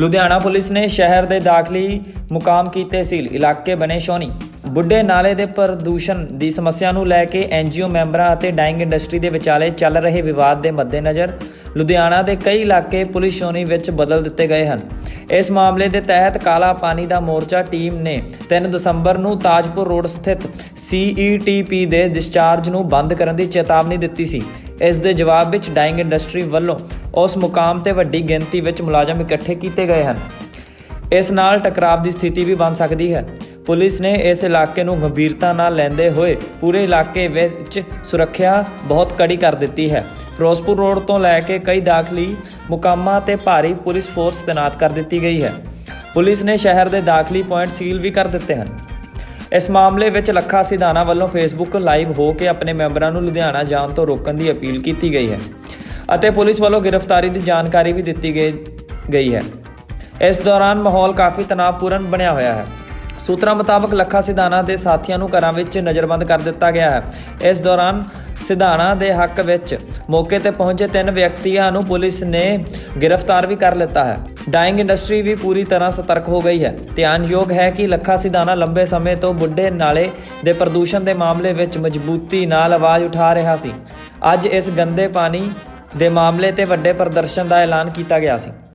Ludhiana police ਨੇ ਸ਼ਹਿਰ ਦੇ ਦਾਖਲੀ ਮੁਕਾਮ ਕੀਤੇ ਸੀਲ। ਇਲਾਕੇ ਬਣੇ ਸ਼ੋਨੀ। ਬੁੱਢੇ ਨਾਲੇ ਦੇ ਪ੍ਰਦੂਸ਼ਣ ਦੀ ਸਮੱਸਿਆ ਨੂੰ ਲੈ ਕੇ ਐਨਜੀਓ ਮੈਂਬਰਾਂ ਅਤੇ ਡਾਈਂਗ ਇੰਡਸਟਰੀ ਦੇ ਵਿਚਾਲੇ ਚੱਲ ਰਹੇ ਵਿਵਾਦ ਦੇ ਮੱਦੇਨਜ਼ਰ ਲੁਧਿਆਣਾ ਦੇ ਕਈ ਇਲਾਕੇ ਪੁਲਿਸ ਸ਼ੋਨੀ ਵਿੱਚ ਬਦਲ ਦਿੱਤੇ ਗਏ ਹਨ। ਇਸ ਮਾਮਲੇ ਦੇ ਤਹਿਤ ਕਾਲਾ ਪਾਣੀ ਦਾ ਮੋਰਚਾ ਟੀਮ ਨੇ 3 ਦਸੰਬਰ ਨੂੰ ਤਾਜਪੁਰ ਰੋਡ ਸਥਿਤ ਸੀਈਟੀਪੀ ਦੇ ਡਿਸਚਾਰਜ ਨੂੰ ਬੰਦ ਕਰਨ ਦੀ ਚੇਤਾਵਨੀ ਦਿੱਤੀ ਸੀ। ਇਸ ਦੇ ਜਵਾਬ ਵਿੱਚ ਡਾਈਂਗ ਇੰਡਸਟਰੀ ਵੱਲੋਂ ਉਸ ਮੁਕਾਮ ਤੇ ਵੱਡੀ ਗਿਣਤੀ ਵਿੱਚ ਮੁਲਾਜ਼ਮ ਇਕੱਠੇ ਕੀਤੇ ਗਏ ਹਨ। ਇਸ ਨਾਲ ਟਕਰਾਵ ਦੀ ਸਥਿਤੀ ਵੀ ਬਣ ਸਕਦੀ ਹੈ। ਪੁਲਿਸ ਨੇ ਇਸ ਇਲਾਕੇ ਨੂੰ ਗੰਭੀਰਤਾ ਨਾਲ ਲੈਂਦੇ ਹੋਏ ਪੂਰੇ ਇਲਾਕੇ ਵਿੱਚ ਸੁਰੱਖਿਆ ਬਹੁਤ ਕੜੀ ਕਰ ਦਿੱਤੀ ਹੈ। ਫਿਰੋਜ਼ਪੁਰ ਰੋਡ ਤੋਂ ਲੈ ਕੇ ਕਈ ਦਾਖਲੀ, ਮੁਕਾਮਾਂ ਤੇ ਭਾਰੀ ਪੁਲਿਸ ਫੋਰਸ ਤੈਨਾਤ ਕਰ ਦਿੱਤੀ ਗਈ ਹੈ। ਪੁਲਿਸ ਨੇ ਸ਼ਹਿਰ ਦੇ ਦਾਖਲੀ ਪੁਆਇੰਟ ਸੀਲ ਵੀ ਕਰ ਦਿੱਤੇ ਹਨ। ਇਸ ਮਾਮਲੇ ਵਿੱਚ ਲੱਖਾ ਸਿਧਾਣਾ ਵੱਲੋਂ ਫੇਸਬੁੱਕ ਲਾਈਵ ਹੋ ਕੇ ਆਪਣੇ ਮੈਂਬਰਾਂ ਨੂੰ ਲੁਧਿਆਣਾ ਜਾਣ ਤੋਂ ਰੋਕਣ ਦੀ ਅਪੀਲ ਕੀਤੀ ਗਈ ਹੈ ਅਤੇ ਪੁਲਿਸ ਵੱਲੋਂ ਗ੍ਰਿਫਤਾਰੀ ਦੀ ਜਾਣਕਾਰੀ ਵੀ ਦਿੱਤੀ ਗਈ ਗਈ ਹੈ। ਇਸ ਦੌਰਾਨ ਮਾਹੌਲ ਕਾਫੀ ਤਣਾਅਪੂਰਨ ਬਣਿਆ ਹੋਇਆ ਹੈ। ਸੂਤਰਾਂ ਮੁਤਾਬਕ ਲੱਖਾ ਸਿਧਾਣਾ ਦੇ ਸਾਥੀਆਂ ਨੂੰ ਘਰਾਂ ਵਿੱਚ ਨਜ਼ਰਬੰਦ ਕਰ ਦਿੱਤਾ ਗਿਆ ਹੈ। ਇਸ ਦੌਰਾਨ ਸਿਧਾਣਾ ਦੇ ਹੱਕ ਵਿੱਚ ਮੌਕੇ ਤੇ ਪਹੁੰਚੇ ਤਿੰਨ ਵਿਅਕਤੀਆਂ ਨੂੰ ਪੁਲਿਸ ਨੇ ਗ੍ਰਿਫਤਾਰ ਵੀ ਕਰ ਲਿੱਤਾ ਹੈ। ਡਾਈਂਗ ਇੰਡਸਟਰੀ ਵੀ ਪੂਰੀ ਤਰ੍ਹਾਂ ਸਤਰਕ ਹੋ ਗਈ ਹੈ। ਧਿਆਨਯੋਗ ਹੈ ਕਿ ਲੱਖਾ ਸਿਧਾਣਾ ਲੰਬੇ ਸਮੇਂ ਤੋਂ ਬੁੱਢੇ ਨਾਲੇ ਦੇ ਪ੍ਰਦੂਸ਼ਣ ਦੇ ਮਾਮਲੇ ਵਿੱਚ ਮਜ਼ਬੂਤੀ ਨਾਲ ਆਵਾਜ਼ ਉਠਾ ਰਿਹਾ ਸੀ। ਅੱਜ ਇਸ ਗੰਦੇ ਪਾਣੀ ਦੇ ਮਾਮਲੇ ਤੇ ਵੱਡੇ ਪ੍ਰਦਰਸ਼ਨ ਦਾ ਐਲਾਨ ਕੀਤਾ ਗਿਆ ਸੀ।